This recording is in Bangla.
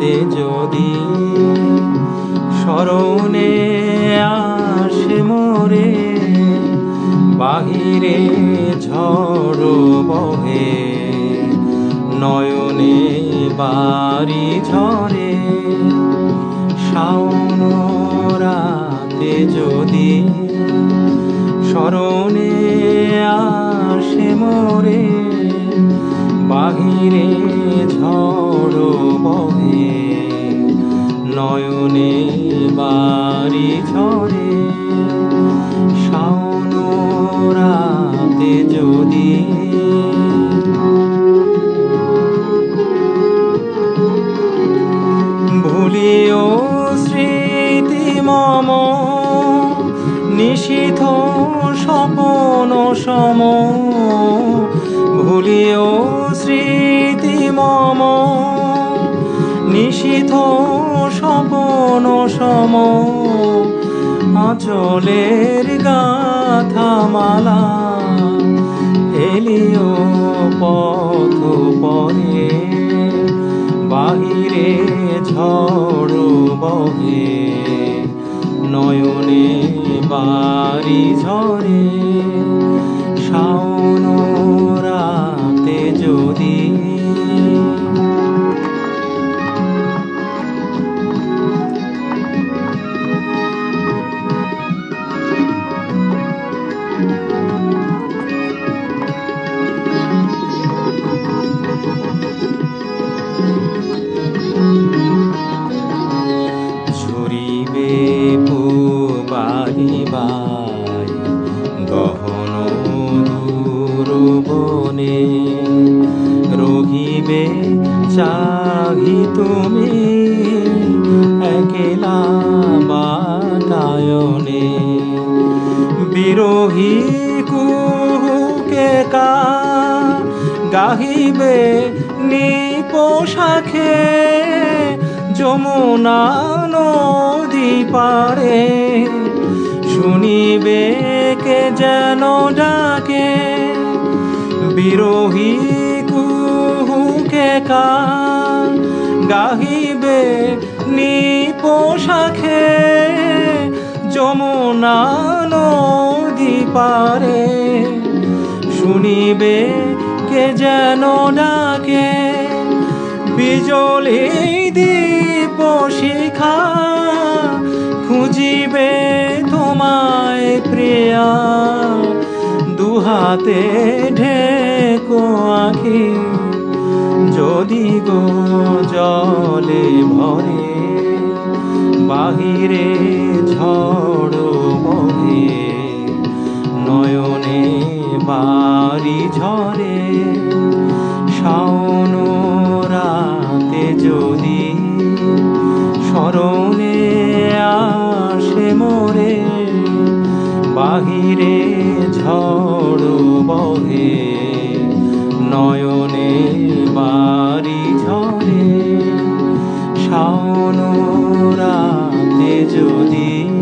রাতে যদি শরণে আসে মোরে, বাহিরে ঝড় বহে, নয়নে বাড়ি ঝরে, শাওন রাতে যদি শরণে আসে মোরে বাহিরে ঝড় বহে, নয়নে বাড়ি ঝরে। শাওন রাতে যদি ভুলিও স্মৃতি মম নিশিথ স্বপন সম নিশিথ স্বপন সম। আচলের গাথা মালা ফেলিও পথ পরে বাহিরে ঝড় বহে। নয়নে বাড়ি ঝরে চাহি তুমি একলা বাতায়নে। বিরোহী কুহুকে কা গাহিবে নিপোশাখে যমুনা নদী পারে, শুনিবে কে যেন ডাকে? বিরোহী কুহুকে কা গাহিবে নিপোশাখে যমুনা নদী পারে। শুনিবে কে যেন ডাকে, বিজলি দীপ শিখা। খুঁজিবে তোমায় প্রিয়া, দুহাতে ঢেকো বাহিরে ঝড় মহে নয়নে বাড়ি ঝরে। শাওন রাতে যদি স্মরণে আসে মোরে, বাহিরে ঝড় বহে, নয়নে বাড়ি ঝরে। শাওন রাত 注定